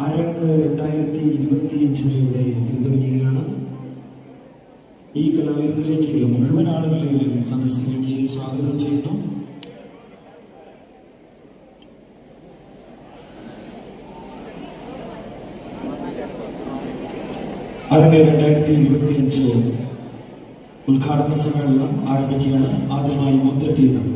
അരങ്ങ് രണ്ടായിരത്തി ഇരുപത്തിയഞ്ചിലൂടെ നിർവഹിക്കുകയാണ് ഈ കലാവിരുന്നിലേക്ക് മുഴുവൻ ആളുകളെയും സദസ്സിലേക്ക് സ്വാഗതം ചെയ്യുന്നു. അരങ്ങ് രണ്ടായിരത്തി ഇരുപത്തിയഞ്ച് ഉദ്ഘാടന സമ്മേളനം ആരംഭിക്കുകയാണ്. ആദ്യമായി മുദ്രഗീതം.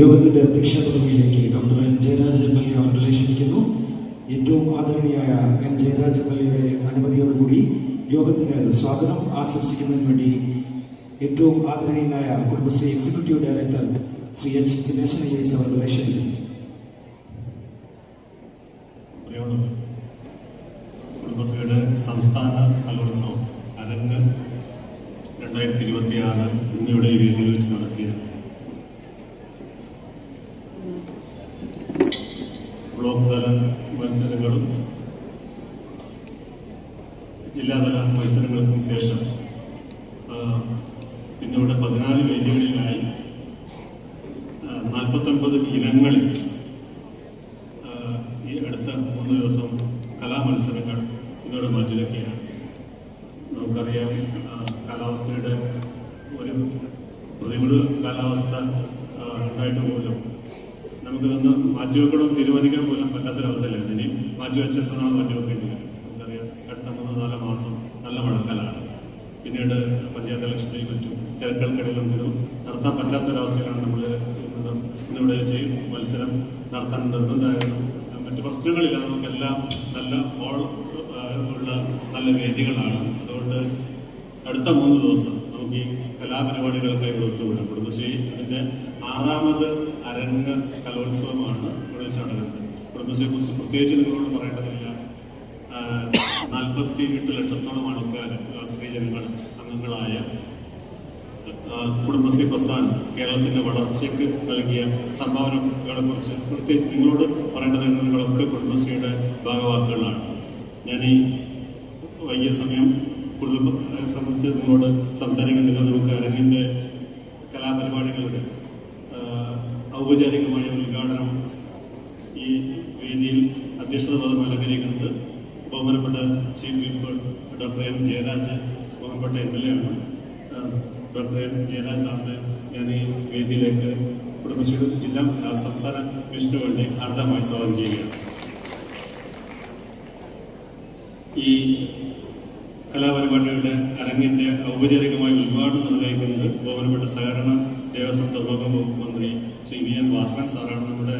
യോഗത്തിന്റെ അധ്യക്ഷ പദവിയിലേക്ക് doctor N Jayaraj M L A അവരുടെ ക്ഷണിക്കുന്നു ഏറ്റവും ആദരണീയായ എൻ ജയരാജ് എം എൽ എയുടെ അനുമതിയോടുകൂടി യോഗത്തിന് സ്വാഗതം ആശംസിക്കുന്നതിന് വേണ്ടി ഏറ്റവും ആദരണീയനായ Kudumbashree executive director Shri H Dineshan I S പ്രിയമുള്ളവർ കുടുംബശ്രീയുടെ സംസ്ഥാന കലോത്സവം അരങ്ങ് രണ്ടായിരത്തി ഇരുപത്തിയാറ് ഇന്നിവിടെ ഈ വേദിയിൽ വെച്ച് നടത്തിയ ബ്ലോക്ക് തല മത്സരങ്ങളും ജില്ലാതല മത്സരങ്ങൾക്കും ശേഷം ഇന്നിവിടെ പതിനാല് വേദികളിലായി നാൽപ്പത്തൊൻപത് ഇനങ്ങളിൽ ആഹ് ഈ അടുത്ത മൂന്ന് ദിവസം കലാമത്സരങ്ങൾ ഇതോടെ മാറ്റിവെക്കുകയാണ് നമുക്കറിയാം ആഹ് കാലാവസ്ഥയുടെ ഒരു പ്രതികൂല കാലാവസ്ഥ ആഹ് ഉണ്ടായിട്ട് പോലും നമുക്കിതൊന്ന് മാറ്റിവെക്കണോ തീരുമാനിക്കാൻ പോലും പറ്റാത്തൊരവസ്ഥയിലാണ് ഇനി മാറ്റിവെച്ചെത്തുന്ന മാറ്റിവെക്കേണ്ടി വരും നമുക്കറിയാം അടുത്ത മൂന്ന് നാല് മാസം നല്ല മഴക്കാലമാണ് പിന്നീട് പഞ്ചായത്ത് ഇലക്ഷനിൽ മറ്റും തിരക്കുകൾക്കിടയിലും ഇത് നടത്താൻ പറ്റാത്തൊരവസ്ഥയിലാണ് നമ്മൾ ഇന്ന് ഇന്നിവിടെ വെച്ച് ഈ മത്സരം നടത്താൻ നിർബന്ധമായിരുന്നു മറ്റു പ്രശ്നങ്ങളില്ല നമുക്കെല്ലാം നല്ല ഹോൾ ഉള്ള നല്ല വേദികളാണ്. അതുകൊണ്ട് അടുത്ത മൂന്ന് ദിവസം നമുക്ക് ഈ കലാപരിപാടികളൊക്കെ ഇവിടെ ഒത്തുകൂടാം. കുടുംബശ്രീ അതിന്റെ ആറാമത് അരങ്ങ് കലോത്സവമാണ് ഇവിടെ വെച്ച് നടക്കുന്നത്. കുടുംബശ്രീയെ കുറിച്ച് പ്രത്യേകിച്ച് നിങ്ങളോട് പറയേണ്ടതില്ല. നാൽപ്പത്തി എട്ട് ലക്ഷത്തോളം ആൾക്കാർ സ്ത്രീജനങ്ങൾ അംഗങ്ങളായ കുടുംബശ്രീ പ്രസ്ഥാനം കേരളത്തിന്റെ വളർച്ചയ്ക്ക് നൽകിയ സംഭാവനകളെ കുറിച്ച് പ്രത്യേകിച്ച് നിങ്ങളോട് പറയേണ്ടത് നിങ്ങളൊക്കെ കുടുംബശ്രീയുടെ ഭാഗവാക്കുകളാണ്. ഞാൻ ഈ വൈകിയ സമയം കുടുംബ സംബന്ധിച്ച് നിങ്ങളോട് സംസാരിക്കുന്നില്ല നമുക്ക് അരങ്ങിന്റെ കലാപരിപാടികളുടെ ഔപചാരികമായ ഉദ്ഘാടനം ഈ വേദിയിൽ അധ്യക്ഷത പദം അലങ്കരിക്കുന്നത് ബഹുമാനപ്പെട്ട chief whip doctor M Jayaraj ബഹുമാനപ്പെട്ട എം എൽ എ ആണ്. ഡോക്ടർ ജയരാജ് സാറിന് ഞാൻ ഈ വേദിയിലേക്ക് കുടുംബശ്രീ ജില്ലാ സംസ്ഥാന മിഷന് വേണ്ടി സ്വാഗതം ചെയ്യുകയാണ്. ഈ കലാപരിപാടിയുടെ അരങ്ങിന്റെ ഔപചാരികമായ ഉദ്ഘാടനം നിർവഹിക്കുന്നത് ബഹുമാനപ്പെട്ട സഹകരണ ദേവസ്വം ധർമ്മകം വകുപ്പ് മന്ത്രി ശ്രീ വി എൻ ഭാസ്കരൻ സാറാണ്. നമ്മുടെ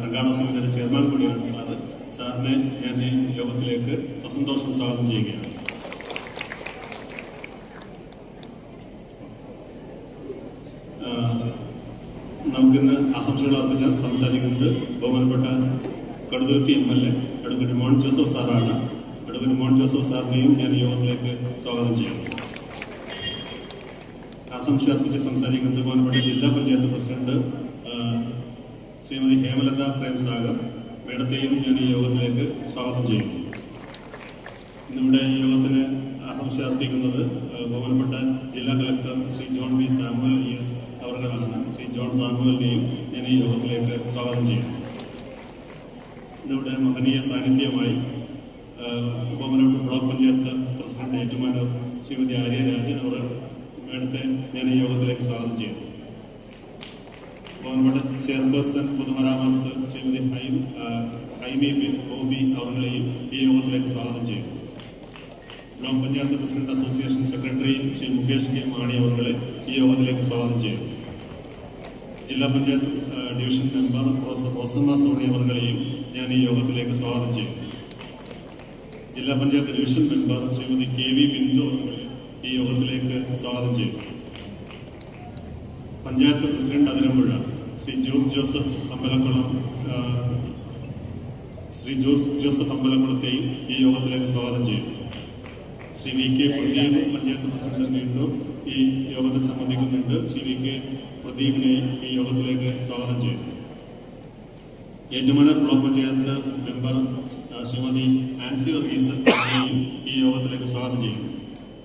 സംഘാടന സമിതിയുടെ ചെയർമാൻ കൂടിയാണ് സാറ്. സാറിനെ ഞാൻ യോഗത്തിലേക്ക് സസന്തോഷം സ്വാഗതം ചെയ്യുകയാണ് ആ, നമുക്കിന്ന് ആശംസകൾ അർപ്പിച്ച് സംസാരിക്കുന്നത് ബഹുമാനപ്പെട്ട Kaduthuruthy M L A advocate Mon Joseph സാറാണ്. അഡ്വക്കേറ്റ് മോൺ ജോസഫ് സാറിനെയും ഞാൻ യോഗത്തിലേക്ക് സ്വാഗതം ചെയ്യുന്നു. ആശംസ അർപ്പിച്ച് സംസാരിക്കുന്നത് ബഹുമാനപ്പെട്ട ജില്ലാ പഞ്ചായത്ത് പ്രസിഡന്റ് ശ്രീമതി ഹേമലത പ്രേംസാഗർ മേഡത്തെയും ഞാൻ ഈ യോഗത്തിലേക്ക് സ്വാഗതം ചെയ്യുന്നു. നമ്മുടെ യോഗത്തിന് ആശംസ അർപ്പിക്കുന്നത് ബഹുമാനപ്പെട്ട ജില്ലാ കളക്ടർ ശ്രീ ജോൺ ബി സാമുവൽ ഇ അവരുടെ മകനാണ് ശ്രീ ജോൺ സാമുവലിനെയും ഞാൻ ഈ യോഗത്തിലേക്ക് സ്വാഗതം ചെയ്യുന്നു. ഇന്നിവിടെ മഹനീയ സാന്നിധ്യമായി കോമനോട്ട് ബ്ലോക്ക് പഞ്ചായത്ത് പ്രസിഡന്റ് ഏറ്റുമാനൂർ ശ്രീമതി ആര്യ രാജൻ അവർ മേഡത്തെ ഞാൻ ഈ യോഗത്തിലേക്ക് സ്വാഗതം ചെയ്യുന്നു. കോമനോട്ട് ചെയർപേഴ്സൺ പൊതുമരാമത്ത് ശ്രീമതി ഹൈ ഹൈമി ഓബി അവരുടെയും ഈ യോഗത്തിലേക്ക് സ്വാഗതം ചെയ്യുന്നു. Block panchayat president association secretary Shri Mukesh K Mani അവരുടെ ഈ യോഗത്തിലേക്ക് സ്വാഗതം ചെയ്യുന്നു. ജില്ലാ panchayat division member Rosamma Sony അവർകളെയും ഞാൻ ഈ യോഗത്തിലേക്ക് സ്വാഗതം ചെയ്യും. ജില്ലാ panchayat division member Shrimati K V Bindu ഈ യോഗത്തിലേക്ക് സ്വാഗതം ചെയ്യും. പഞ്ചായത്ത് പ്രസിഡന്റ് അതിരമ്പുഴ ശ്രീ ജോസ് ജോസഫ് അമ്പലക്കുളം ശ്രീ ജോസ് ജോസഫ് അമ്പലക്കുളത്തെയും ഈ യോഗത്തിലേക്ക് സ്വാഗതം ചെയ്യും. ശ്രീ വി കെ പൊന്നിയാണ് പഞ്ചായത്ത് പ്രസിഡന്റ് വീണ്ടും ഈ യോഗത്തിൽ സംബന്ധിക്കുന്നുണ്ട്. സി വി കെ പ്രദീപിനെ ഈ യോഗത്തിലേക്ക് സ്വാഗതം ചെയ്യുന്നു ഏറ്റുമല ബ്ലോക്ക് പഞ്ചായത്ത് മെമ്പർ ശ്രീമതി ആൻസി വർഗീസ് ഈ യോഗത്തിലേക്ക് സ്വാഗതം ചെയ്യുന്നു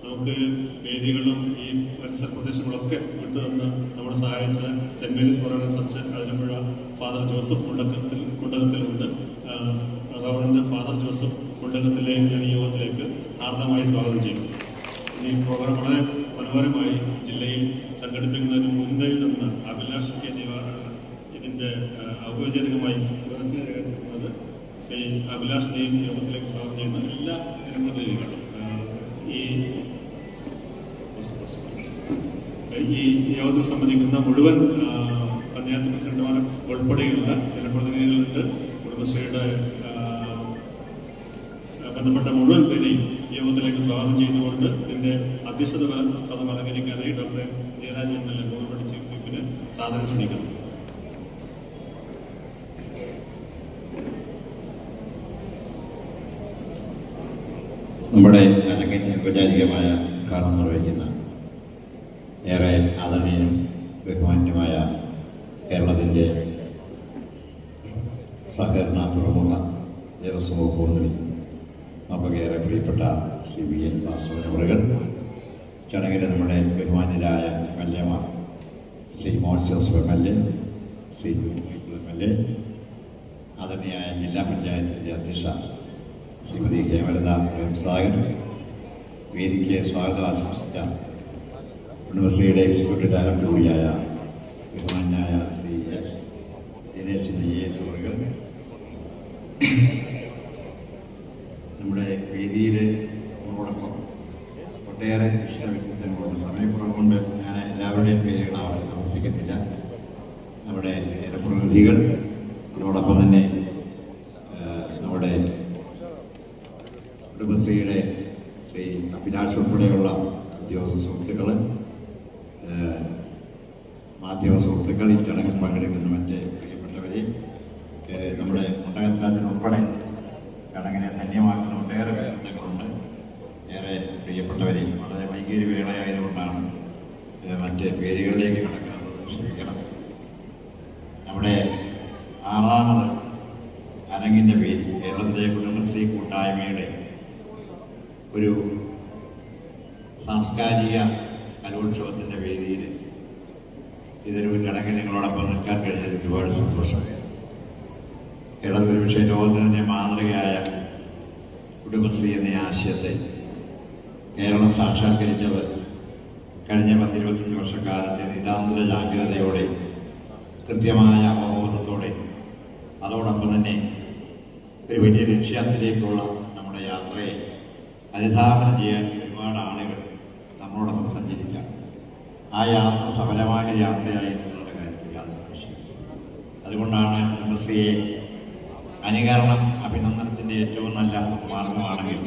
നമുക്ക് വേദികളും ഈ പരിസര പ്രദേശങ്ങളൊക്കെ വിട്ടുതന്ന് നമ്മളെ സഹായിച്ച സെന്റ് മേരീസ് പറയുന്ന ചർച്ച് അതിരമ്പുഴ ഫാദർ ജോസഫ് കുണ്ടകത്തിൽ കുണ്ടകത്തിലുണ്ട്. റവറന്റ് ഫാദർ ജോസഫ് കുണ്ടകത്തിലെ ഞാൻ ഈ യോഗത്തിലേക്ക് ആർദ്രമായി സ്വാഗതം ചെയ്യുന്നു ഈ പ്രോഗ്രാം വളരെ മനോഹരമായി ജില്ലയിൽ സംഘടിപ്പിക്കുന്നതിന് മുൻകൈ നിന്ന് അഭിലാഷ് കെ ദിവാറാണ് ഇതിന്റെ ആ, ഔപചാരികമായി ഉദ്ഘാടനം രേഖപ്പെടുത്തുന്നത് ശ്രീ അഭിലാഷിനെയും യോഗത്തിലേക്ക് സ്വാഗതം ചെയ്യുന്ന. എല്ലാ ജനപ്രതിനിധികളും ഈ ഈ യോഗത്തിൽ സംബന്ധിക്കുന്ന മുഴുവൻ പഞ്ചായത്ത് പ്രസിഡന്റുമാരും ഉൾപ്പെടെയുള്ള ജനപ്രതിനിധികളുണ്ട്. കുടുംബശ്രീയുടെ ബന്ധപ്പെട്ട മുഴുവൻ പേരെയും യോഗത്തിലേക്ക് സ്വാഗതം ചെയ്തുകൊണ്ട് ഇതിന്റെ അധ്യക്ഷത പദം അലങ്കരിക്കാനായി doctor Jayaraj M L A government chief വിപ്പിന് സാധനം ക്ഷണിക്കുന്നു. നമ്മുടെ അല്ലെങ്കിൽ ഔപചാരികമായ കാരണം നിർവഹിക്കുന്ന ഏറെ ആദരണീയനും ബഹുമാന്യമായ കേരളത്തിന്റെ സഹകരണ തുറമുഖ ദേവസ്വം വകുപ്പ് മന്ത്രി നമുക്കേറെ പ്രിയപ്പെട്ട ശ്രീ വി എൻ വാസവൻ അവറുകൾ ചടങ്ങിൽ നമ്മുടെ ബഹുമാന്യരായ എം എൽ എമാർ Shri Mohan Joseph M L A Shri M L A ആദരണീയായ ജില്ലാ പഞ്ചായത്തിന്റെ അധ്യക്ഷ ശ്രീമതി ഹേമലത സാഗർ വേദിക്ക് സ്വാഗതം ആശംസിച്ച യൂണിവേഴ്സിറ്റിയുടെ എക്സിക്യൂട്ടീവ് ഡയറക്ടർ കൂടിയായ ബഹുമാനായ ശ്രീ എസ് ദിനേശിന്റെ ജി എസ് അവറുകൾ നമ്മുടെ വേദിയിൽ ഒട്ടേറെ ഇഷ്ട വ്യക്തിത്വങ്ങളുണ്ട് സമയക്കുറവുകൊണ്ട് ഞാൻ എല്ലാവരുടെയും പേരുകൾ അവിടെ ആവർത്തിക്കുന്നില്ല നമ്മുടെ ജനപ്രതിനിധികൾ അതോടൊപ്പം തന്നെ നമ്മുടെ കുടുംബശ്രീയുടെ ശ്രീ അഭിലാഷ് ഉൾപ്പെടെയുള്ള ഉദ്യോഗസ്ഥ സുഹൃത്തുക്കൾ മാധ്യമ സുഹൃത്തുക്കൾ ഈ ചടങ്ങിൽ പങ്കെടുക്കുന്ന മറ്റ് പ്രിയപ്പെട്ടവരെ നമ്മുടെ മുണ്ടകത്തിനകത്തിന് ഉൾപ്പെടെ ചടങ്ങിനെ ധന്യമാക്കുന്ന ഒട്ടേറെ വ്യക്തിത്വങ്ങളുണ്ട് ഏറെ പ്രിയപ്പെട്ടവരെ വളരെ വൈകിയൊരു വേളയായതുകൊണ്ടാണ് മറ്റ് പേരുകളിലേക്ക് കടക്കുന്നത് ക്ഷമിക്കണം. നമ്മുടെ ആറാമത് അരങ്ങിന്റെ പേര് കേരളത്തിലെ കുടുംബശ്രീ കൂട്ടായ്മയുടെ ഒരു സാംസ്കാരിക കലോത്സവത്തിന്റെ വേദിയിൽ ഇതൊരു ചടങ്ങിൽ നിങ്ങളോടൊപ്പം നിൽക്കാൻ കഴിഞ്ഞതിൽ ഒരുപാട് സന്തോഷം കേരളത്തിൽ പക്ഷേ ലോകത്തിന് തന്നെ മാതൃകയായ കുടുംബശ്രീ എന്ന ആശയത്തെ കേരളം സാക്ഷാത്കരിച്ചത് കഴിഞ്ഞ പത്തിരുപത്തഞ്ച് വർഷക്കാലത്തെ നിതാന്തര ജാഗ്രതയോടെ കൃത്യമായ അവബോധത്തോടെ അതോടൊപ്പം തന്നെ ഒരു വലിയ ലക്ഷ്യത്തിലേക്കുള്ള നമ്മുടെ യാത്രയെ അനുധാപനം ചെയ്യാൻ ഒരുപാട് ആളുകൾ നമ്മളോടൊപ്പം സഞ്ചരിക്കാം. ആ യാത്ര സഫലമായ യാത്രയായി എന്നുള്ള കാര്യത്തിൽ യാതൊരു സംശയം അതുകൊണ്ടാണ് കുടുംബശ്രീയെ അനുകരണം അഭിനന്ദനത്തിന്റെ ഏറ്റവും നല്ല മാർഗമാണെങ്കിൽ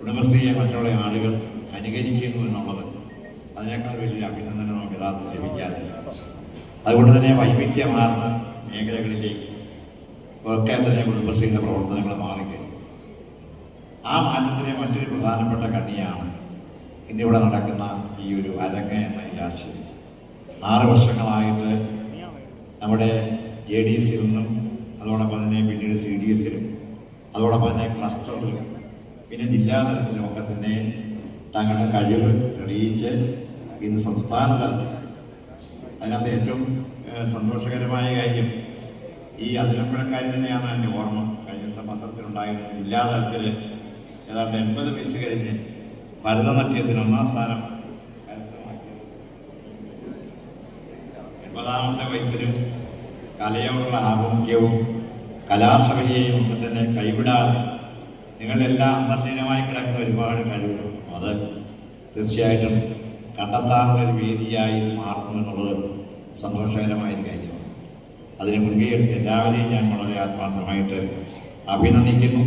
കുടുംബശ്രീയെ മറ്റുള്ള ആളുകൾ അനുകരിക്കുന്നു എന്നുള്ളത് അതിനേക്കാൾ വലിയ അഭിനന്ദനം നമുക്ക് യഥാർത്ഥം ലഭിക്കാറില്ല അതുകൊണ്ട് തന്നെ വൈവിധ്യമാർന്ന മേഖലകളിലേക്ക് ഒക്കെ തന്നെ കുടുംബശ്രീയുടെ പ്രവർത്തനങ്ങൾ മാറിക്കഴിഞ്ഞു ആ മാറ്റത്തിലെ മറ്റൊരു പ്രധാനപ്പെട്ട കണ്ണിയാണ് ഇന്നിവിടെ നടക്കുന്ന ഈ ഒരു അരങ്ങ എന്ന ഈ ആറ് വർഷങ്ങളായിട്ട് നമ്മുടെ ജെ ഡി എസിൽ നിന്നും അതോടൊപ്പം തന്നെ പിന്നീട് സി ഡി എസിലും അതോടൊപ്പം തന്നെ ക്ലസ്റ്ററിലും പിന്നെ ജില്ലാ തലത്തിലൊക്കെ തന്നെ തങ്ങളുടെ കഴിവ് തെളിയിച്ച് ഇന്ന് സംസ്ഥാന തലത്തിൽ അതിനകത്ത് ഏറ്റവും സന്തോഷകരമായ കാര്യം ഈ അതിരമ്പുഴക്കാരി തന്നെയാണ് എന്റെ ഓർമ്മ. കഴിഞ്ഞ ദിവസം പത്രത്തിലുണ്ടായിരുന്നത് ജില്ലാതലത്തിൽ ഏതാണ്ട് എൺപത് വയസ്സ് കഴിഞ്ഞ് ഭരതനാട്യത്തിന് ഒന്നാം സ്ഥാനം. എൺപതാമത്തെ വയസ്സിലും കലയോടുള്ള ആഭിമുഖ്യവും കലാസഭയെയും ഒക്കെ തന്നെ കൈവിടാതെ നിങ്ങളെല്ലാം അന്തർലീനമായി കിടക്കുന്ന ഒരുപാട് കഴിവുകളുണ്ട് അത് തീർച്ചയായിട്ടും കണ്ടെത്താനുള്ള ഒരു വേദിയായി മാറുന്നു എന്നുള്ളത് സന്തോഷകരമായ ഒരു കാര്യമാണ്. അതിന് മുൻകൈ എടുത്ത് എല്ലാവരെയും ഞാൻ വളരെ ആത്മാർത്ഥമായിട്ട് അഭിനന്ദിക്കുന്നു.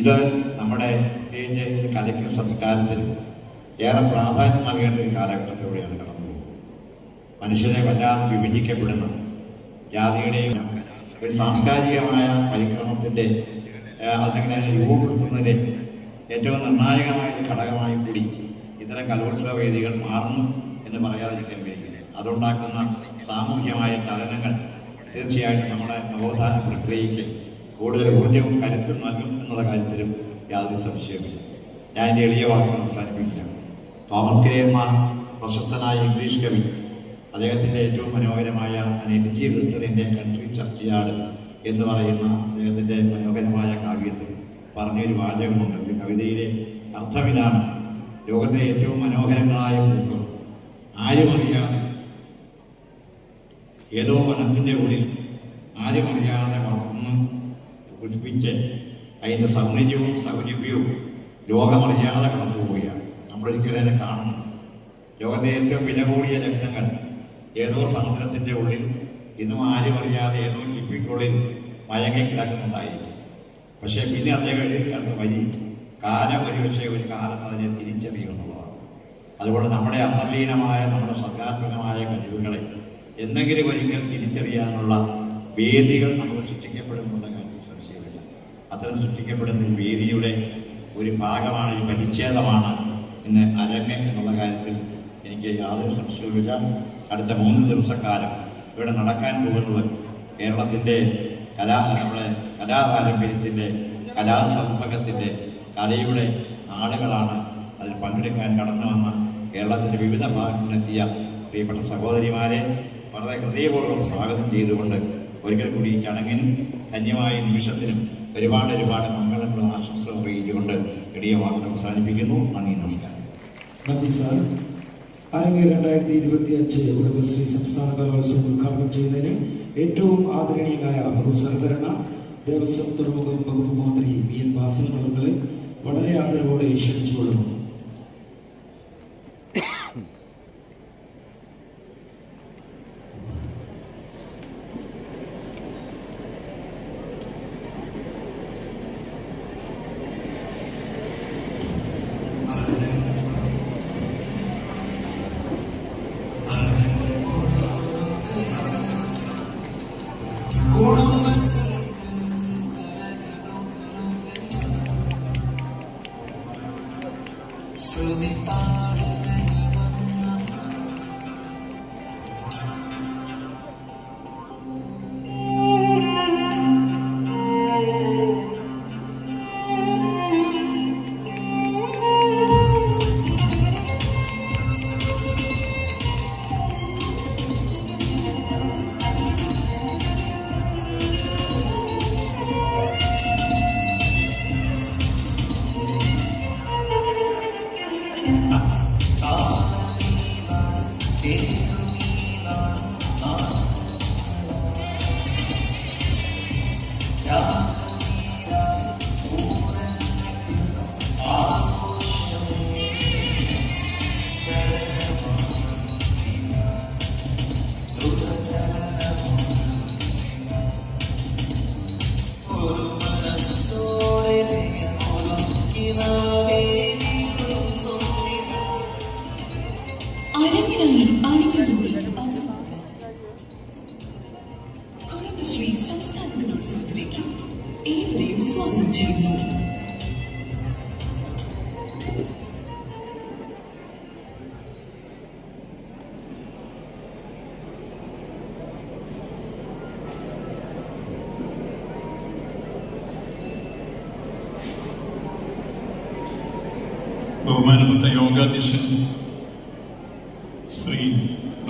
ഇത് നമ്മുടെ പ്രത്യേകിച്ച് കലയ്ക്ക് സംസ്കാരത്തിൽ ഏറെ പ്രാധാന്യം നൽകേണ്ട ഒരു കാലഘട്ടത്തിലൂടെയാണ് കടന്നു പോകുന്നത്. മനുഷ്യനെ വല്ലാതെ വിഭജിക്കപ്പെടുന്ന ജാതിയുടെയും സാംസ്കാരികമായ പരിക്രമത്തിന്റെ അതിനെ രൂപപ്പെടുത്തുന്നതിലെ ഏറ്റവും നിർണായകമായ ഒരു ഘടകമായി കൂടി ഇത്തരം കലോത്സവ വേദികൾ മാറുന്നു എന്ന് പറയാതിരിക്കാൻ കഴിയില്ല അതുണ്ടാക്കുന്ന സാമൂഹ്യമായ ചലനങ്ങൾ തീർച്ചയായിട്ടും നമ്മുടെ നവോത്ഥാന പ്രക്രിയയ്ക്ക് കൂടുതൽ ഊർജവും കരുത്തും നൽകും എന്നുള്ള കാര്യത്തിലും യാതൊരു സംശയമില്ല ഞാൻ എന്റെ എളിയ വാക്കുകൾ അവസാനിപ്പിക്കാം. തോമസ് കെ എന്ന പ്രശസ്തനായ ഇംഗ്ലീഷ് കവി അദ്ദേഹത്തിന്റെ ഏറ്റവും മനോഹരമായ എനർജി റിട്ടറിന്റെ കൺട്രി ചർച്ചയാട് എന്ന് പറയുന്ന അദ്ദേഹത്തിന്റെ മനോഹരമായ കാവ്യത്തിൽ പറഞ്ഞൊരു വാചകമുണ്ട്. ഒരു കവിതയിലെ അർത്ഥം ഇതാണ്. ലോകത്തിലെ ഏറ്റവും മനോഹരങ്ങളായ പൂക്കൾ. ആരും അറിയാതെ ഏതോ വനത്തിന്റെ ഉള്ളിൽ ആരും അറിയാതെ വളർന്ന് പുഷ്പിച്ച് അതിന്റെ സൗന്ദര്യവും സൗരഭ്യവും ലോകമറിയാതെ കടന്നു പോവുകയാണ് നമ്മളൊരിക്കലും അതിനെ കാണുന്നു ലോകത്തെ ഏറ്റവും വില കൂടിയ രക്തങ്ങൾ ഏതോ സമുദ്രത്തിന്റെ ഉള്ളിൽ ഇന്നും ആരും അറിയാതെ ഏതോ കിപ്പിക്കുള്ളിൽ മയങ്ങി കിടക്കുന്നുണ്ടായിരിക്കും. പക്ഷേ പിന്നെ അദ്ദേഹം എഴുതിക്കാത്ത വഴി കാലം ഒരു പക്ഷേ ഒരു കാലത്ത് അതിനെ തിരിച്ചറിയുന്നുള്ളതാണ് അതുകൊണ്ട് നമ്മുടെ അന്തർലീനമായ നമ്മുടെ സർഗാത്മകമായ കഴിവുകളെ എന്തെങ്കിലും ഒരിക്കൽ തിരിച്ചറിയാനുള്ള വേദികൾ നമുക്ക് സൃഷ്ടിക്കപ്പെടുമെന്നുള്ള കാര്യത്തിൽ സംശയമില്ല അത്തരം സൃഷ്ടിക്കപ്പെടുന്ന വേദിയുടെ ഒരു ഭാഗമാണ് ഒരു പരിച്ഛേദമാണ് ഇന്ന് അരങ്ങ് എന്നുള്ള കാര്യത്തിൽ എനിക്ക് യാതൊരു സംശയവുമില്ല. അടുത്ത മൂന്ന് ദിവസക്കാലം ഇവിടെ നടക്കാൻ പോകുന്നത് കേരളത്തിന്റെ കലാ നമ്മുടെ കലാപാരമ്പര്യത്തിന്റെ കലാസമ്പകത്തിന്റെ കലയുടെ ആളുകളാണ് അതിൽ പങ്കെടുക്കാൻ കടന്നു വന്ന കേരളത്തിന്റെ വിവിധ ഭാഗങ്ങളിലെത്തിയ പ്രിയപ്പെട്ട സഹോദരിമാരെ വളരെ ഹൃദയപൂർവം സ്വാഗതം ചെയ്തുകൊണ്ട് ഒരിക്കൽ കൂടി ചടങ്ങിനും ധന്യമായ നിമിഷത്തിനും ഒരുപാട് ഒരുപാട് മംഗളങ്ങളും ആശംസകളും അറിയിച്ചുകൊണ്ട് എളിയ വാക്കുകൾ അവസാനിപ്പിക്കുന്നു. നന്ദി നമസ്കാരം. നന്ദി സാർ. അരങ്ങ് രണ്ടായിരത്തി ഇരുപത്തി അഞ്ച് കുടുംബശ്രീ സംസ്ഥാന കലോത്സവം ഉദ്ഘാടനം ചെയ്തതിന് ഏറ്റവും ആദരണീയനായ ബഹുസഹകരണ ദേവസ്വം തുറമുഖ വകുപ്പ് മന്ത്രി വി എൻ വാസൻ വളരെ ആദരവോടെ ക്ഷണിച്ചുകൊള്ളുന്നു.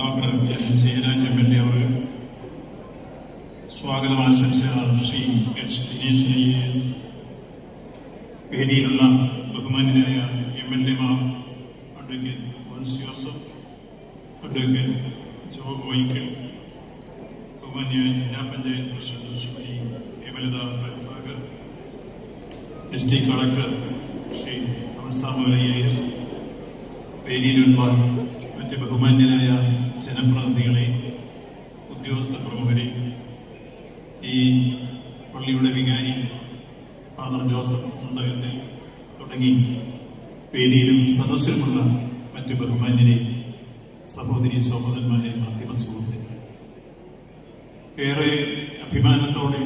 Doctor N Jayaraj M L A അവർ സ്വാഗതം ആശംസ Shri H. Dinesh I S വേദിയിലുള്ള ബഹുമാനായ എം എൽ എമാർ അഡ്വക്കേറ്റ് മോൻസ് ജോസഫ് അഡ്വക്കേറ്റ് ജോ വൈക്കൽ ബഹുമാന്യായ ജില്ലാ panchayat president Shri Hemalatha Sagar S T collector Shri അംസാമലയ്യായിരം വേദിയിലുള്ള മറ്റ് ബഹുമാന്യരായ ജനപ്രതിനിധികളെ ഉദ്യോഗസ്ഥ പ്രമുഖരെ ഈ പള്ളിയുടെ വികാരി ഫാദർ ജോസഫ് ഉണ്ടകത്തിൽ തുടങ്ങി വേദിയിലും സദസ്സിലുമുള്ള മറ്റ് ബഹുമാന്യരെ സഹോദരി സഹോദരന്മാരെ മാധ്യമ സുഹൃത്തുക്കളെ ഏറെ അഭിമാനത്തോടെ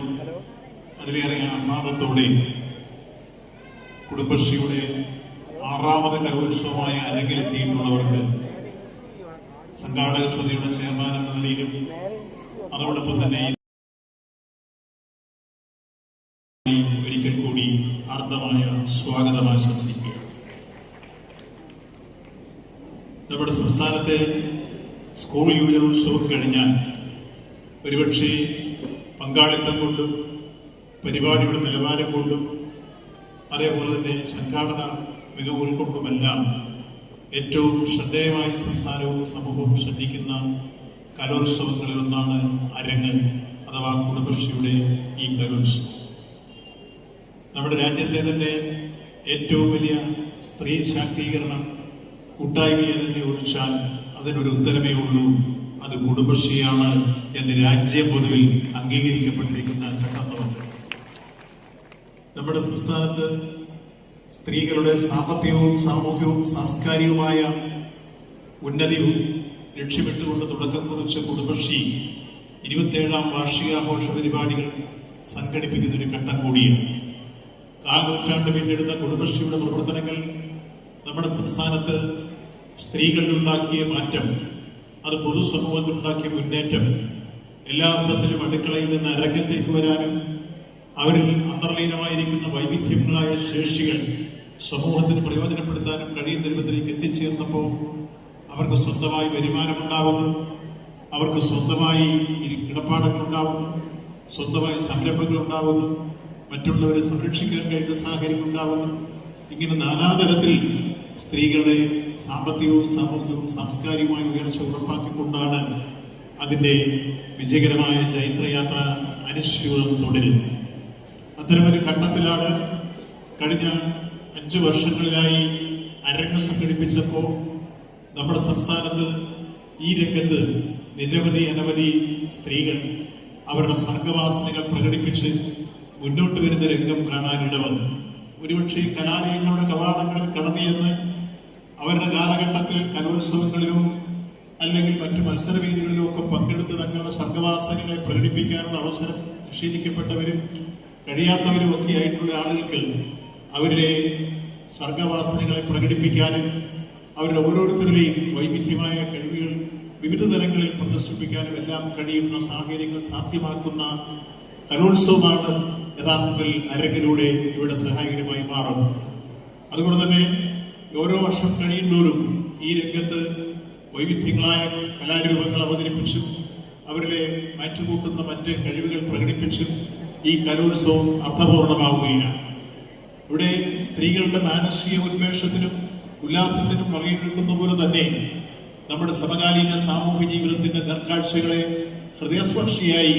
അതിലേറെ ആഹ്ലാദത്തോടെ കുടുംബശ്രീയുടെ ആറാമത് കലോത്സവമായ അരങ്ങിലെത്തിയിട്ടുള്ളവർക്ക് സംഘാടക സമിതിയുടെ ചെയർമാൻ എന്ന നിലയിലും അതോടൊപ്പം തന്നെ ഒരിക്കൽ കൂടി അർത്ഥമായ സ്വാഗതം ആശംസിക്കുക നമ്മുടെ സംസ്ഥാനത്തെ സ്കൂൾ യുവജനോത്സവം കഴിഞ്ഞാൽ ഒരുപക്ഷെ പങ്കാളിത്തം കൊണ്ടും പരിപാടിയുടെ നിലവാരം കൊണ്ടും അതേപോലെ തന്നെ സംഘാടന മികവുകൾ കൊണ്ടുമെല്ലാം ഏറ്റവും ശ്രദ്ധേയമായി സംസ്ഥാനവും സമൂഹവും ശ്രദ്ധിക്കുന്ന കലോത്സവങ്ങളിൽ ഒന്നാണ് അരങ്ങ് അഥവാ കുടുംബശ്രീയുടെ ഈ കലോത്സവം. നമ്മുടെ രാജ്യത്തെ തന്നെ ഏറ്റവും വലിയ സ്ത്രീ ശാക്തീകരണം കൂട്ടായ്മയെ തന്നെ ഒഴിച്ചാൽ അതിനൊരു ഉത്തരമേ ഉള്ളൂ. അത് കുടുംബശ്രീയാണ് എന്ന് രാജ്യ പൊതുവിൽ അംഗീകരിക്കപ്പെട്ടിരിക്കുന്ന ഘട്ടങ്ങളുണ്ട്. നമ്മുടെ സംസ്ഥാനത്ത് സ്ത്രീകളുടെ സാമ്പത്തികവും സാമൂഹികവും സാംസ്കാരികവുമായ ഉന്നതിയും ലക്ഷ്യമിട്ടുകൊണ്ട് തുടക്കം കുറിച്ച കുടുംബശ്രീ ഇരുപത്തിയേഴാം വാർഷികാഘോഷ പരിപാടികൾ സംഘടിപ്പിക്കുന്ന ഒരു ഘട്ടം കൂടിയാണ്. കാൽ നൂറ്റാണ്ട് പിന്നിടുന്ന കുടുംബശ്രീയുടെ പ്രവർത്തനങ്ങൾ നമ്മുടെ സംസ്ഥാനത്ത് സ്ത്രീകളിലുണ്ടാക്കിയ മാറ്റം അത് പൊതുസമൂഹത്തിലുണ്ടാക്കിയ മുന്നേറ്റം. എല്ലാ അർത്ഥത്തിലും അടുക്കളയിൽ നിന്ന് അരങ്ങത്തേക്ക് വരാനും അവരിൽ അന്തർലീനമായിരിക്കുന്ന വൈവിധ്യങ്ങളായ ശേഷികൾ സമൂഹത്തിന് പ്രയോജനപ്പെടുത്താനും കഴിയുന്ന രൂപത്തിലേക്ക് എത്തിച്ചേർന്നപ്പോൾ അവർക്ക് സ്വന്തമായി വരുമാനമുണ്ടാവുന്നു. അവർക്ക് സ്വന്തമായി കിടപ്പാടങ്ങളുണ്ടാവുന്നു. സ്വന്തമായി സംരംഭങ്ങൾ ഉണ്ടാവുന്നു മറ്റുള്ളവരെ സംരക്ഷിക്കാൻ കഴിയുന്ന സാഹചര്യം ഉണ്ടാവുന്നു ഇങ്ങനെ നാനാതരത്തിൽ സ്ത്രീകളുടെ സാമ്പത്തികവും സാമൂഹികവും സാംസ്കാരികമായ ഉയർച്ച ഉറപ്പാക്കിക്കൊണ്ടാണ് അതിന്റെ വിജയകരമായ ചൈത്രയാത്ര അനുശ്യൂതം തുടരുന്നത്. അത്തരമൊരു ഘട്ടത്തിലാണ് കഴിഞ്ഞ അഞ്ച് വർഷങ്ങളിലായി അരങ്ങ് സംഘടിപ്പിച്ചപ്പോൾ നമ്മുടെ സംസ്ഥാനത്ത് ഈ രംഗത്ത് നിരവധി അനവധി സ്ത്രീകൾ അവരുടെ സ്വർഗവാസനകൾ പ്രകടിപ്പിച്ച് മുന്നോട്ട് വരുന്ന രംഗം കാണാനിടവന്നു. ഒരുപക്ഷെ കലാലയങ്ങളുടെ കവാടങ്ങളിൽ കടന്നിയെന്ന് അവരുടെ കാലഘട്ടത്തിൽ കലോത്സവങ്ങളിലും അല്ലെങ്കിൽ മറ്റു മത്സരവേദികളിലും ഒക്കെ പങ്കെടുത്ത് തങ്ങളുടെ സർഗവാസനകളെ പ്രകടിപ്പിക്കാനുള്ള അവസരം നിഷേധിക്കപ്പെട്ടവരും കഴിയാത്തവരും ഒക്കെ ആയിട്ടുള്ള ആളുകൾക്ക് അവരുടെ സർഗവാസനകളെ പ്രകടിപ്പിക്കാനും അവരുടെ ഓരോരുത്തരുടെയും വൈവിധ്യമായ കഴിവുകൾ വിവിധ തലങ്ങളിൽ പ്രദർശിപ്പിക്കാനും എല്ലാം കഴിയുന്ന സാഹചര്യങ്ങൾ സാധ്യമാക്കുന്ന കലോത്സവമാണ് യഥാർത്ഥത്തിൽ അരങ്ങിലൂടെ ഇവിടെ സഹായകരമായി മാറുന്നത്. അതുകൊണ്ട് തന്നെ ഓരോ വർഷം കഴിയുന്നവരും ഈ രംഗത്ത് വൈവിധ്യങ്ങളായ കലാരൂപങ്ങൾ അവതരിപ്പിച്ചും അവരിലെ മാറ്റുകൂട്ടുന്ന മറ്റ് കഴിവുകൾ പ്രകടിപ്പിച്ചും ഈ കലോത്സവം അർത്ഥപൂർണമാവുകയാണ്. ഇവിടെ സ്ത്രീകളുടെ മാനസിക ഉന്മേഷത്തിനും ഉല്ലാസത്തിനും വകയെടുക്കുന്ന പോലെ തന്നെ നമ്മുടെ സമകാലീന സാമൂഹ്യ ജീവിതത്തിന്റെ നേർക്കാഴ്ചകളെ ഹൃദയസ്പർശിയായി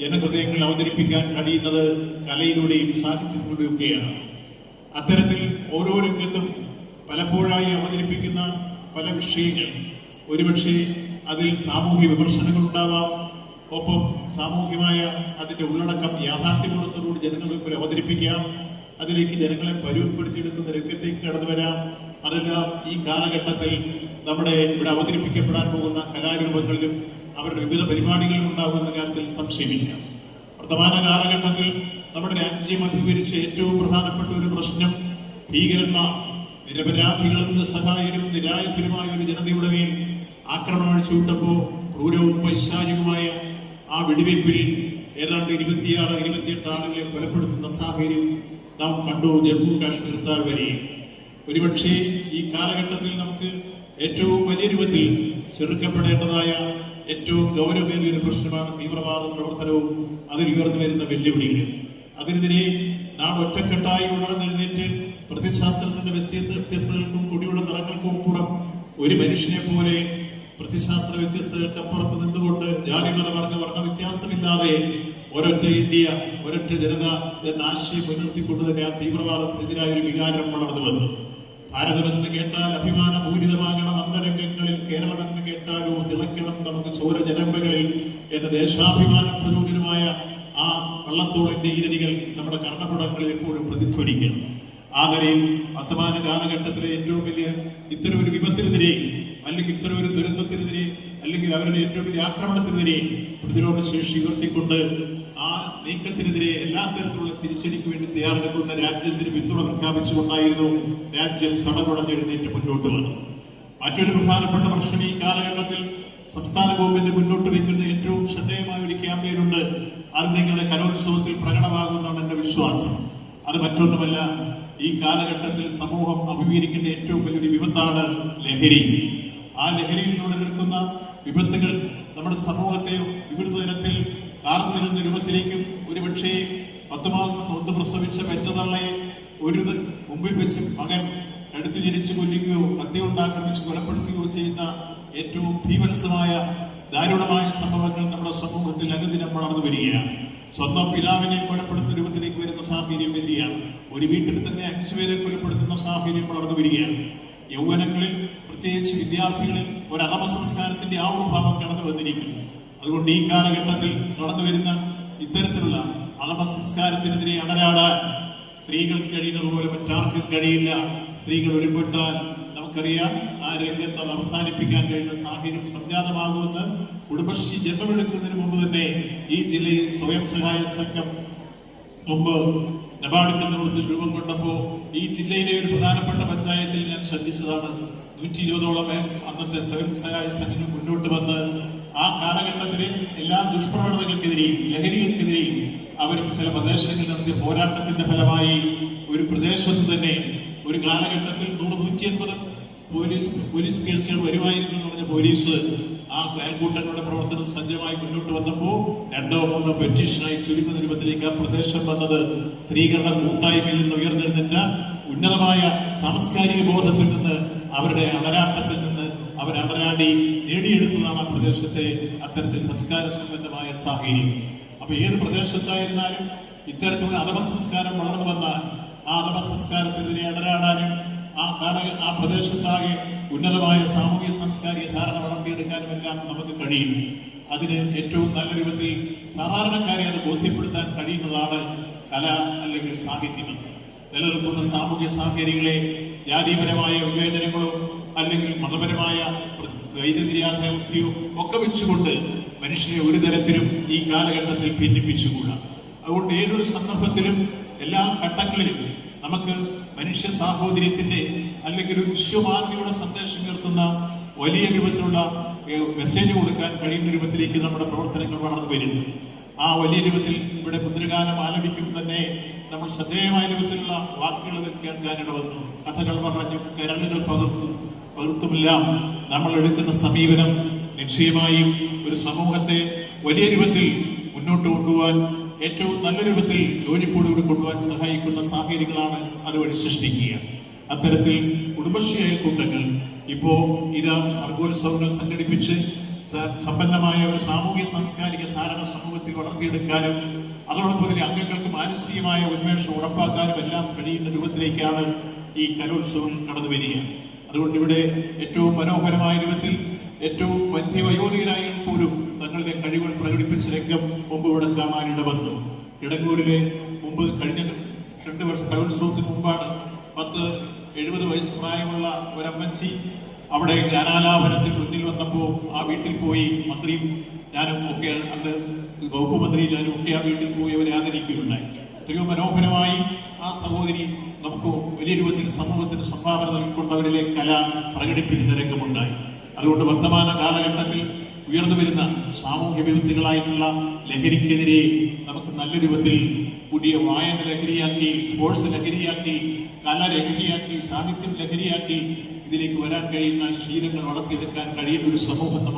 ജനഹൃദയങ്ങൾ അവതരിപ്പിക്കാൻ കഴിയുന്നത് കലയിലൂടെയും സാഹിത്യത്തിലൂടെയും ഒക്കെയാണ് അത്തരത്തിൽ ഓരോ രംഗത്തും പലപ്പോഴായി അവതരിപ്പിക്കുന്ന പല വിഷയങ്ങൾ ഒരുപക്ഷെ അതിൽ സാമൂഹ്യ വിമർശനങ്ങൾ ഉണ്ടാവാം ഒപ്പം സാമൂഹ്യമായ അതിന്റെ ഉള്ളടക്കം യാഥാർത്ഥ്യബോധത്തോടുകൂടി ജനങ്ങൾക്ക് മുമ്പിൽ അവതരിപ്പിക്കാം. അതിലേക്ക് ജനങ്ങളെ പരുവപ്പെടുത്തിയെടുക്കുന്ന രംഗത്തേക്ക് കടന്നു വരാം. അതെല്ലാം ഈ കാലഘട്ടത്തിൽ നമ്മുടെ ഇവിടെ അവതരിപ്പിക്കപ്പെടാൻ പോകുന്ന കലാരൂപങ്ങളിലും അവരുടെ വിവിധ പരിപാടികളിലും ഉണ്ടാകുന്ന കാര്യത്തിൽ സംശയമില്ല. വർത്തമാന കാലഘട്ടത്തിൽ നമ്മുടെ രാജ്യം അഭിമുഖീകരിച്ച ഏറ്റവും പ്രധാനപ്പെട്ട ഒരു പ്രശ്നം ഭീകരന്മാർ. നിരപരാധികളും നിസ്സഹായരും നിരായുധരുമായ ഒരു ജനതയുടെ മേൽ ആക്രമണം അഴിച്ചുവിട്ടപ്പോ ക്രൂരവും പൈശാചികമായ ആ വെടിവയ്പിൽ ഏതാണ്ട് ഇരുപത്തിയാറ് ഇരുപത്തിയെട്ട് ആളുകളെ കൊലപ്പെടുത്തുന്ന സാഹചര്യം നാം കണ്ടു ജമ്മു കാശ്മീർ താഴ്വരയിൽ ഒരുപക്ഷെ ഈ കാലഘട്ടത്തിൽ നമുക്ക് ഏറ്റവും വലിയ രൂപത്തിൽ ചെറുക്കപ്പെടേണ്ടതായ ഏറ്റവും ഗൗരവമേറിയ ഒരു പ്രശ്നമാണ് തീവ്രവാദ പ്രവർത്തനവും അതിൽ ഉയർന്നു വരുന്ന വെല്ലുവിളികൾ. അതിനെതിരെ നാം ഒറ്റക്കെട്ടായി ഉണർന്നെഴുന്നേറ്റ് പ്രതിശാസ്ത്രത്തിന്റെ വ്യത്യസ്ത വ്യത്യസ്തകൾക്കും കൊടിയുടെ നിറങ്ങൾക്കും അപ്പുറം ഒരു മനുഷ്യനെ പോലെ പ്രതിശാസ്ത്ര വ്യത്യസ്തകൾക്കപ്പുറത്ത് നിന്നുകൊണ്ട് ജാതി മത വർഗ വർണ വ്യത്യാസമില്ലാതെ ഒരൊറ്റ ഇന്ത്യ ഒരൊറ്റ ജനത എന്ന ആശയം മുൻനിർത്തിക്കൊണ്ട് തന്നെ ആ തീവ്രവാദത്തിനെതിരായ ഒരു വികാരം വളർന്നു വന്നു. ഭാരതമെന്ന് കേട്ടാൽ അഭിമാന പൂരിതമാകണം അന്തരംഗങ്ങളിൽ കേരളമെന്ന് കേട്ടാലോ തിളക്കണം നമുക്ക് ചോര ജനമ്പകളിൽ എന്ന ദേശാഭിമാന പ്രചോദിതമായ ആ വള്ളത്തോളിന്റെ ഈരടികൾ നമ്മുടെ കർണപുടങ്ങളിൽ എപ്പോഴും പ്രതിധ്വനിക്കണം. ആ നിലയിൽ വർത്തമാന കാലഘട്ടത്തിലെ ഏറ്റവും വലിയ ഇത്തരം ഒരു വിപത്തിനെതിരെ അല്ലെങ്കിൽ ഇത്തരം ഒരു ദുരന്തത്തിനെതിരെ അല്ലെങ്കിൽ അവരുടെ ഏറ്റവും വലിയ ആക്രമണത്തിനെതിരെ പ്രതിരോധ ശേഷി ഉയർത്തിക്കൊണ്ട് ആ നീക്കത്തിനെതിരെ എല്ലാ തരത്തിലുള്ള തിരിച്ചടിക്ക് വേണ്ടി തയ്യാറെടുക്കുന്ന രാജ്യത്തിന് പിന്തുണ പ്രഖ്യാപിച്ചുകൊണ്ടായിരുന്നു രാജ്യം സടകുടഞ്ഞെഴുന്നേറ്റ് മുന്നോട്ട് വന്നത്. മറ്റൊരു പ്രധാനപ്പെട്ട പ്രശ്നം ഈ കാലഘട്ടത്തിൽ സംസ്ഥാന ഗവൺമെന്റ് മുന്നോട്ട് വയ്ക്കുന്ന ഏറ്റവും ശ്രദ്ധേയമായ ഒരു ക്യാമ്പയിനുണ്ട് അത് നിങ്ങളുടെ കലോത്സവത്തിൽ പ്രകടമാകുമെന്നാണ് എന്റെ വിശ്വാസം. അത് മറ്റൊന്നുമല്ല ഈ കാലഘട്ടത്തിൽ സമൂഹം അഭിമുഖീകരിക്കുന്ന ഏറ്റവും വലിയൊരു വിപത്താണ് ലഹരി. ആ ലഹരിയിലൂടെ നിൽക്കുന്ന വിപത്തുകൾ നമ്മുടെ സമൂഹത്തെ വിവിധ തരത്തിൽ കാർന്നിരുന്ന രൂപത്തിലേക്കും ഒരുപക്ഷെ പത്ത് മാസം നൊന്ത് പ്രസവിച്ച പെറ്റതള്ളയെ ഒരു മുമ്പിൽ വെച്ച് മകൻ എടുത്തു ജനിച്ചു കൊല്ലുകയോ കത്തി ഉണ്ടാക്രമിച്ച് കൊലപ്പെടുത്തുകയോ ചെയ്യുന്ന ഏറ്റവും ഭീവത്സമായ ദാരുണമായ സംഭവങ്ങൾ നമ്മുടെ സമൂഹത്തിൽ അനുദിനം വളർന്നു വരികയാണ്. സ്വന്തം പിതാവിനെ കൊലപ്പെടുത്തുന്ന രൂപത്തിലേക്ക് വരുന്ന സാഹചര്യം വരികയാണ്. ഒരു വീട്ടിൽ തന്നെ അഞ്ചു പേരെ കൊലപ്പെടുത്തുന്ന സാഹചര്യം വളർന്നു വരികയാണ്. യൗവനങ്ങളിൽ പ്രത്യേകിച്ച് വിദ്യാർത്ഥികളിൽ ഒരു അറമ സംസ്കാരത്തിന്റെ ആവിർഭാവം കടന്നു വന്നിരിക്കുന്നു. അതുകൊണ്ട് ഈ കാലഘട്ടത്തിൽ നടന്നു വരുന്ന ഇത്തരത്തിലുള്ള അറമ സംസ്കാരത്തിനെതിരെ അടരാടാൻ സ്ത്രീകൾക്ക് കഴിയുന്നത് പോലെ മറ്റാർക്കും കഴിയില്ല. സ്ത്രീകൾ ഒരുപെട്ടാൽ നമുക്കറിയാം ആ രംഗത്ത് അത് അവസാനിപ്പിക്കാൻ കഴിയുന്ന സാഹചര്യം സംജാതമാകുമെന്ന് കുടുംബശ്രീ ജന്മമെടുക്കുന്നതിന് മുമ്പ് തന്നെ ഈ ജില്ലയിൽ സ്വയം സഹായ സംഘം മുമ്പ് നബാർഡിന്റെ നേതൃത്വത്തിൽ രൂപം കൊണ്ടപ്പോ ഈ ജില്ലയിലെ ഒരു പ്രധാനപ്പെട്ട പഞ്ചായത്തിൽ ഞാൻ ശ്രദ്ധിച്ചതാണ്. നൂറ്റി ഇരുപതോളം അന്നത്തെ സ്വയം സഹായ സംഘം മുന്നോട്ട് വന്ന് ആ കാലഘട്ടത്തിലെ എല്ലാ ദുഷ്പ്രവണതകൾക്കെതിരെയും ലഹരികൾക്കെതിരെയും അവർ ചില പ്രദേശങ്ങളിൽ നടത്തിയ പോരാട്ടത്തിന്റെ ഫലമായി ഒരു പ്രദേശത്ത് തന്നെ ഒരു കാലഘട്ടത്തിൽ നൂറ് നൂറ്റി അൻപത് പോലീസ് പോലീസ് കേസുകൾ വരുമായിരുന്നു എന്ന് പറഞ്ഞ പോലീസ് ആ അയൽക്കൂട്ടങ്ങളുടെ പ്രവർത്തനം സജ്ജമായി മുന്നോട്ട് വന്നപ്പോൾ രണ്ടോ മൂന്നോ പെറ്റീഷനായി ചുരുങ്ങുന്ന രൂപത്തിലേക്ക് ആ പ്രദേശം വന്നത് സ്ത്രീകളുടെ കൂട്ടായ്മയിൽ നിന്ന് ഉയർന്നെഴുന്നേറ്റ ഉന്നതമായ സാംസ്കാരിക ബോധത്തിൽ നിന്ന് അവരുടെ അടരാട്ടത്തിൽ നിന്ന് അവരടരാടി നേടിയെടുത്തതാണ് ആ പ്രദേശത്തെ അത്തരത്തിൽ സംസ്കാര സമ്പന്നമായ സാഹചര്യം. അപ്പൊ ഏത് പ്രദേശത്തായിരുന്നാലും ഇത്തരത്തിലുള്ള അധമ സംസ്കാരം വളർന്നു വന്നാൽ ആ അധമ സംസ്കാരത്തിനെതിരെ അടരാടാനും ആ കാല ആ പ്രദേശത്താകെ ഉന്നതമായ സാമൂഹ്യ സാംസ്കാരിക ധാരണ വളർത്തിയെടുക്കാനും എല്ലാം നമുക്ക് കഴിയും. അതിന് ഏറ്റവും നല്ല രൂപത്തിൽ സാധാരണക്കാരെ അത് ബോധ്യപ്പെടുത്താൻ കഴിയുന്നതാണ് കല അല്ലെങ്കിൽ സാഹിത്യം. നിലനിൽക്കുന്ന സാമൂഹ്യ സാഹചര്യങ്ങളെ ജാതിപരമായ വിവേചനങ്ങളോ അല്ലെങ്കിൽ മതപരമായ വൈദ്യുതിയാധിപത്യോ ഒക്കെ വെച്ചുകൊണ്ട് മനുഷ്യനെ ഒരു തരത്തിലും ഈ കാലഘട്ടത്തിൽ ഭിന്നിപ്പിച്ചുകൂടാ. അതുകൊണ്ട് ഏതൊരു സന്ദർഭത്തിലും എല്ലാ ഘട്ടങ്ങളിലും നമുക്ക് മനുഷ്യ സാഹോദര്യത്തിന്റെ അല്ലെങ്കിൽ ഒരു വിശ്വമാനവിയുടെ സന്ദേശം ഉയർത്തുന്ന വലിയ രൂപത്തിലുള്ള മെസ്സേജ് കൊടുക്കാൻ കഴിയുന്ന രൂപത്തിലേക്ക് നമ്മുടെ പ്രവർത്തനങ്ങൾ വളർന്നു വരുന്നു. ആ വലിയ രൂപത്തിൽ ഇവിടെ മുദ്രഗാനം ആലപിക്കുമ്പോൾ തന്നെ നമ്മൾ ശ്രദ്ധേയമായ രൂപത്തിലുള്ള വാക്കുകൾ കേൾക്കാനിട വന്നു. കഥകൾ പറഞ്ഞു കരളുകൾ പകർത്തു. പകർത്തുമെല്ലാം നമ്മൾ എടുക്കുന്ന സമീപനം നിശ്ചയമായും ഒരു സമൂഹത്തെ വലിയ രൂപത്തിൽ മുന്നോട്ട് കൊണ്ടുപോകാൻ ഏറ്റവും നല്ല രൂപത്തിൽ യോജിപ്പോടുകൂടി കൊണ്ടുപോകാൻ സഹായിക്കുന്ന സാഹചര്യങ്ങളാണ് അതുവഴി സൃഷ്ടിക്കുക. അത്തരത്തിൽ കുടുംബശ്രീ അയൽക്കൂട്ടങ്ങൾ ഇപ്പോ ഇത് സർഗോത്സവങ്ങൾ സംഘടിപ്പിച്ച് സമ്പന്നമായ ഒരു സാമൂഹ്യ സാംസ്കാരിക ധാരണ സമൂഹത്തിൽ വളർത്തിയെടുക്കാനും അതോടൊപ്പം തന്നെ അംഗങ്ങൾക്ക് മാനസികമായ ഉന്മേഷം ഉറപ്പാക്കാനും എല്ലാം കഴിയുന്ന രൂപത്തിലേക്കാണ് ഈ കലോത്സവം കടന്നു വരിക. അതുകൊണ്ട് ഇവിടെ ഏറ്റവും മനോഹരമായ രൂപത്തിൽ ഏറ്റവും മധ്യവയോധികരായ പോലും തങ്ങളുടെ കഴിവുകൾ പ്രകടിപ്പിച്ച രംഗം മുമ്പ് ഇവിടെ കാണാനിട വന്നു ഇടങ്ങൂരിലെ മുമ്പ് കഴിഞ്ഞ രണ്ട് വർഷം കലോത്സവത്തിന് മുമ്പാണ് പത്ത് എഴുപത് വയസ്സ് പ്രായമുള്ള ഒരമ്മച്ചി അവിടെ ഗാനാലാപനത്തിന് മുന്നിൽ വന്നപ്പോൾ ആ വീട്ടിൽ പോയി മന്ത്രിയും ഞാനും ഒക്കെ അന്ന് വകുപ്പ് മന്ത്രി ഞാനും ഒക്കെ ആ വീട്ടിൽ പോയി അവരെ ആദരിക്കുകയുണ്ടായി. എത്രയോ മനോഹരമായി ആ സഹോദരി നമുക്ക് വലിയ രൂപത്തിൽ സമൂഹത്തിന് സംഭാവന നൽകിക്കൊണ്ട് അവരിലെ കല പ്രകടിപ്പിക്കുന്ന രംഗമുണ്ടായി. അതുകൊണ്ട് വർത്തമാന കാലഘട്ടത്തിൽ ഉയർന്നു വരുന്ന സാമൂഹ്യ വിപത്തുകളായിട്ടുള്ള ലഹരിക്കെതിരെ നമുക്ക് നല്ല രൂപത്തിൽ പുതിയ വായന ലഹരിയാക്കി സ്പോർട്സ് ലഹരിയാക്കി കല ലഹരിയാക്കി സാഹിത്യം ലഹരിയാക്കി ഇതിലേക്ക് വരാൻ കഴിയുന്ന ശീലങ്ങൾ വളർത്തിയെടുക്കാൻ കഴിയുന്ന ഒരു സമൂഹം നമുക്ക്